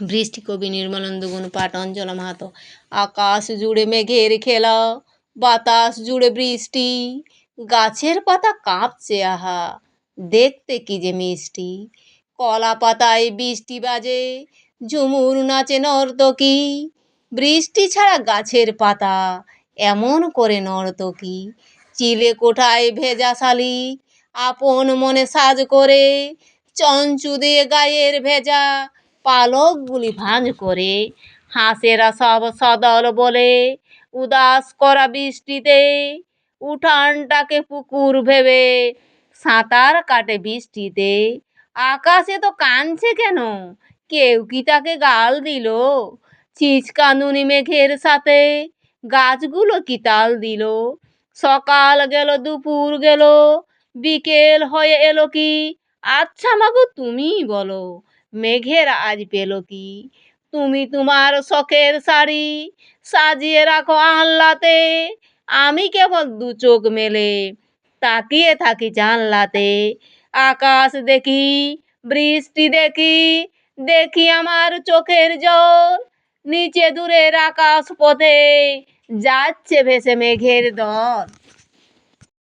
বৃষ্টি কবি নির্মলানন্দ গুণ পাঠ অঞ্চলা মাহাতো। আকাশ জুড়ে মেঘের খেলা, বাতাস জুড়ে বৃষ্টি, গাছের পাতা কাঁপছে, আহা, দেখতে কি যে মিষ্টি। কলা পাতায় বৃষ্টি বাজে, ঝুমুর নাচে নর্তকী, বৃষ্টি ছাড়া গাছের পাতা এমন করে নর্তকী। চিলে কোঠায় ভেজা শালি, আপন মনে সাজ করে, চঞ্চু দিয়ে গায়ের ভেজা পালকগুলি ভাঁজ করে হাঁসেরা সব সদল বলে, উদাস করা বৃষ্টিতে উঠানটাকে পুকুর ভেবে সাঁতার কাটে বৃষ্টিতে। আকাশে তো কাঁদছে কেন? কেউ কি তাকে গাল দিল? চিচকানুনি মেঘের সাথে গাছগুলো কি তাল দিল? সকাল গেল, দুপুর গেল, বিকেল হয়ে এলো কি? আচ্ছা মাগো তুমিই বলো মেঘের আজ পেল কি? তুমি তোমার শখের শাড়ি সাজিয়ে রাখো আহ্লাতে আমি কেবল দু চোখ মেলে তাকিয়ে থাকি জানলাতে। আকাশ দেখি, বৃষ্টি দেখি দেখি আমার চোখের জল। নিচে দূরের আকাশ পথে যাচ্ছে ভেসে মেঘের দল।